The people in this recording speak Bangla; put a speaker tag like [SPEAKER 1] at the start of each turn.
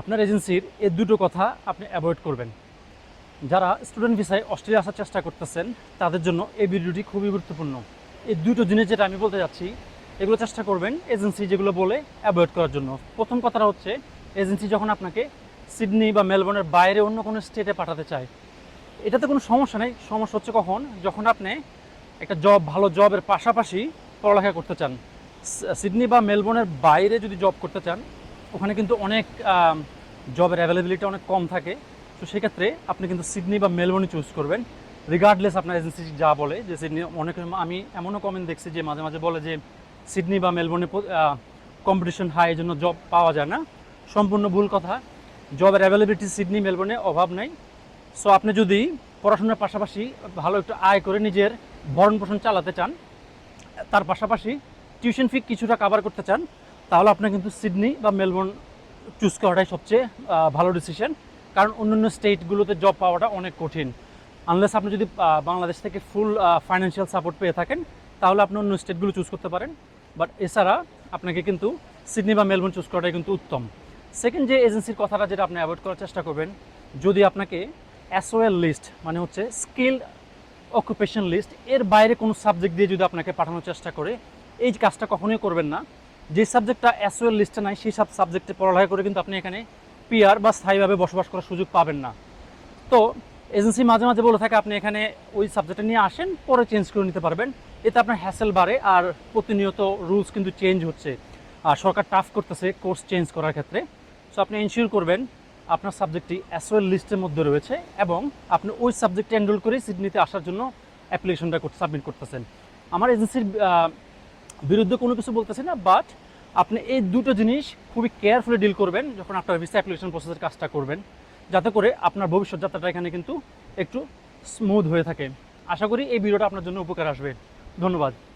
[SPEAKER 1] আপনার এজেন্সির এই দুটো কথা আপনি অ্যাভয়েড করবেন। যারা স্টুডেন্ট ভিসায় অস্ট্রেলিয়া আসার চেষ্টা করতেছেন, তাদের জন্য এই ভিডিওটি খুবই গুরুত্বপূর্ণ। এই দুটো জিনিস যেটা আমি বলতে যাচ্ছি, এগুলো চেষ্টা করবেন এজেন্সি যেগুলো বলে অ্যাভয়েড করার জন্য। প্রথম কথাটা হচ্ছে, এজেন্সি যখন আপনাকে সিডনি বা মেলবোর্নের বাইরে অন্য কোনো স্টেটে পাঠাতে চায়, এটাতে কোনো সমস্যা নেই। সমস্যা হচ্ছে কখন? যখন আপনি একটা জব ভালো জবের পাশাপাশি পড়ালেখা করতে চান। সিডনি বা মেলবোর্নের বাইরে যদি জব করতে চান ওখানে কিন্তু অনেক জবের অ্যাভেলেবিলিটি অনেক কম থাকে। তো সেক্ষেত্রে আপনি কিন্তু সিডনি বা মেলবোর্নই চুজ করবেন। রিগার্ডলেস আপনার এজেন্সি যা বলে যে সিডনি অনেক, আমি এমনও কমেন্ট দেখছি যে মাঝে মাঝে বলে যে সিডনি বা মেলবোর্নে কম্পিটিশন হাই জন্য জব পাওয়া যায় না। সম্পূর্ণ ভুল কথা। জবের অ্যাভেলেবিলিটি সিডনি মেলবোর্নে অভাব নাই। সো আপনি যদি পড়াশোনার পাশাপাশি ভালো একটু আয় করে নিজের ভরণ পোষণ চালাতে চান, তার পাশাপাশি টিউশন ফি কিছুটা কাভার করতে চান তাহলে আপনার কিন্তু সিডনি বা মেলবোর্ন চুজ করাটাই সবচেয়ে ভালো ডিসিশন কারণ অন্যান্য স্টেটগুলোতে জব পাওয়াটা অনেক কঠিন। আনলেস আপনি যদি বাংলাদেশ থেকে ফুল ফাইন্যান্সিয়াল সাপোর্ট পেয়ে থাকেন, তাহলে আপনি অন্য স্টেটগুলো চুজ করতে পারেন। বাট এছাড়া আপনাকে কিন্তু সিডনি বা মেলবোর্ন চুজ করাটাই কিন্তু উত্তম। সেকেন্ড যে এজেন্সির কথাটা যেটা আপনি অ্যাভয়েড করার চেষ্টা করবেন, যদি আপনাকে অ্যাসোয়েল লিস্ট মানে হচ্ছে স্কিল অকুপেশন লিস্ট এর বাইরে কোনো সাবজেক্ট দিয়ে যদি আপনাকে পাঠানোর চেষ্টা করে, এই কাজটা কখনোই করবেন না। যে সাবজেক্টটা অ্যাসোয়েল লিস্টে নাই, সেই সব সাবজেক্টে পড়ালেখা করে কিন্তু আপনি এখানে পিয়ার বা স্থায়ীভাবে বসবাস করার সুযোগ পাবেন না। তো এজেন্সি মাঝে মাঝে বলে থাকে, আপনি এখানে ওই সাবজেক্টটা নিয়ে আসেন, পরে চেঞ্জ করে নিতে পারবেন। এতে আপনার হ্যাসেল বাড়ে আর প্রতিনিয়ত রুলস কিন্তু চেঞ্জ হচ্ছে। আর সরকার টাফ করতেছে কোর্স চেঞ্জ করার ক্ষেত্রে। সো আপনি এনশিওর করবেন, আপনার সাবজেক্টটি অ্যাসওয়েল লিস্টের মধ্যে রয়েছে এবং আপনি ওই সাবজেক্টে এনরোল করে সিডনিতে আসার জন্য অ্যাপ্লিকেশনটা সাবমিট করতেছেন। আমার এজেন্সির বিরুদ্ধে কোনো কিছু বলতেছি না বাট আপনি এই দুটো জিনিস খুবই কেয়ারফুলি ডিল করবেন যখন আপনার ভিসা অ্যাপ্লিকেশন প্রসেসের কাজটা করবেন, যাতে করে আপনার ভবিষ্যৎ যাত্রাটা এখানে কিন্তু একটু স্মুথ হয়ে থাকে। আশা করি এই ভিডিওটা আপনার জন্য উপকার আসবে। ধন্যবাদ।